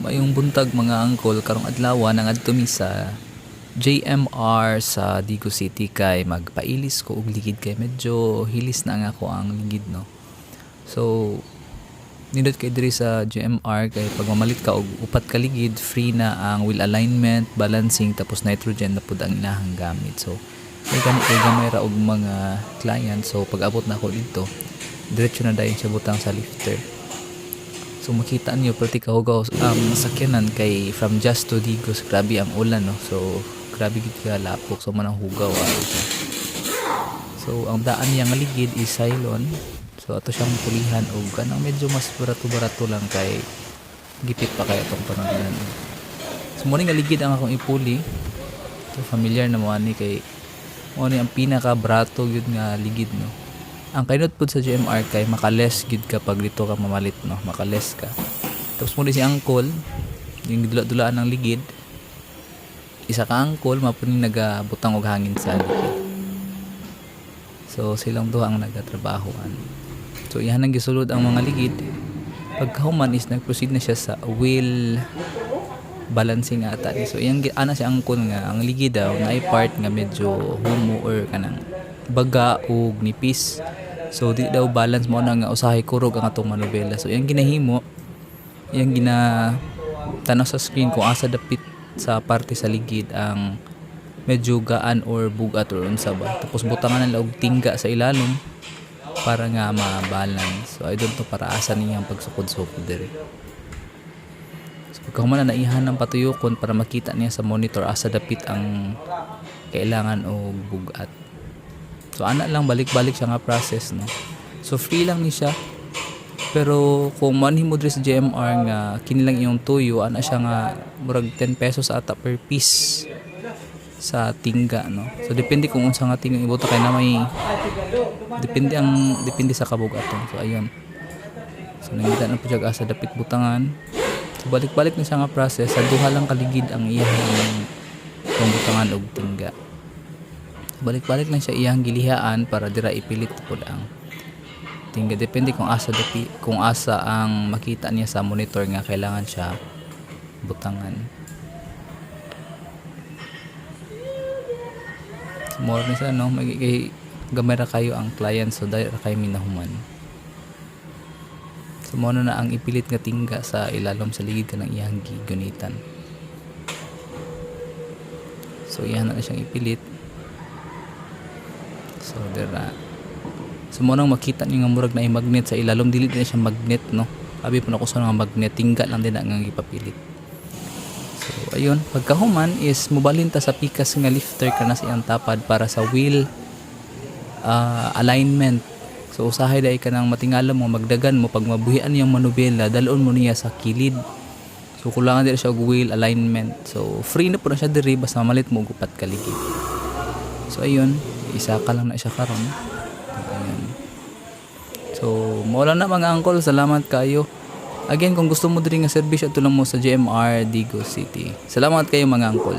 Mayong buntag mga angkol karong adlaw nang adto sa JMR sa Digo City kay magpailis ko og ligid kay medyo hilis na nga ako ang ligid no. So nindot kay diri sa JMR kay pag mamalit ka og upat ka ligid free na ang wheel alignment, balancing tapos nitrogen na pud ang ilahang gamit. So may gani kay gamay ra og mga client so pag abot na ako dito diretso na dayon siya butang sa lifter. So makita niyo pati kahugaw um, sakyanan kay from Just to Digos grabe ang ulan no. So grabe gid ka lapok so manang hugaw ah. So ang daan niya nga ligid is Cylon. So ato siyang pulihan og kanang medyo mas barato-barato lang kay gipit pa kay atong panahon. So mo nga ligid ang akong ipuli. So familiar na mo ani kay mo ni ang pinaka brato gyud nga ligid no ang kainot pud sa GMR kay makales gid ka pag dito ka mamalit no? Makales ka. Tapos mo si angkol yung dula-dulaan ng ligid. Isa ka angkol mapuning nagabutang og hangin sa ligid so silang duha ang nagatrabahoan. So iyan ang gisulod ang mga ligid. Pagkahuman is nag-proceed na siya sa wheel balancing ata. So iyang ana siya angkol nga ang ligid daw na part nga medyo humo or kanang baga ug nipis so di daw balance mo na nga usahay kurog ang atong manobela. So iyang ginahimo iyang gina tanaw sa screen kung asa dapit sa parte sa ligid ang medyo gaan or bugat or unsa ba. Tapos butangan nila og tingga sa ilalim para nga ma-balance. So I don't know para asa niyang pagsukod-sukod dire so pagkahuman na naihan ng patuyokon para makita niya sa monitor asa dapit ang kailangan og bugat So ana lang balik-balik siya nga process no. So free lang ni siya. Pero kung manhi mo sa JMR nga kini lang iyong tuyo ana siya nga murag 10 pesos ata per piece sa tingga no. So depende kung unsa nga tingga ibuta kay na may depende ang depende sa kabugaton. So ayun. So nangita na siya asa dapit butangan. So balik-balik na siya nga process sa duha lang kaligid ang iyang pambutangan og tingga balik-balik lang siya iyang gilihaan para dira ipilit pud ang tingga depende kung asa dapi kung asa ang makita niya sa monitor nga kailangan siya butangan. More ni sa no? Magigay gamay ra kayo ang client so dahil ra kayo minahuman. So mo na ang ipilit nga tingga sa ilalom sa ligid kanang iyang gigunitan so iyan na siyang ipilit So dira. So mo nang makita niyo nga murag na yung magnet sa ilalom dili na siya magnet no. Abi po na ko sa nga magnet tingga lang din na nga gipapilit. So ayun, pagkahuman is mobalin ta sa pikas nga lifter kana sa iyang tapad para sa wheel ah, alignment. So usahay dai ka nang matingala mo magdagan mo pag mabuhian yung manubela dalon mo niya sa kilid. So kulangan diri siya og wheel alignment. So free na po na siya diri basta malit mo og upat ka ligid. So ayun, isa ka lang na siya karon. So, ayun. So, mawala na mga angkol, salamat kayo. Again, kung gusto mo diri nga serbisyo, tulong mo sa JMR Digo City. Salamat kayo mga angkol.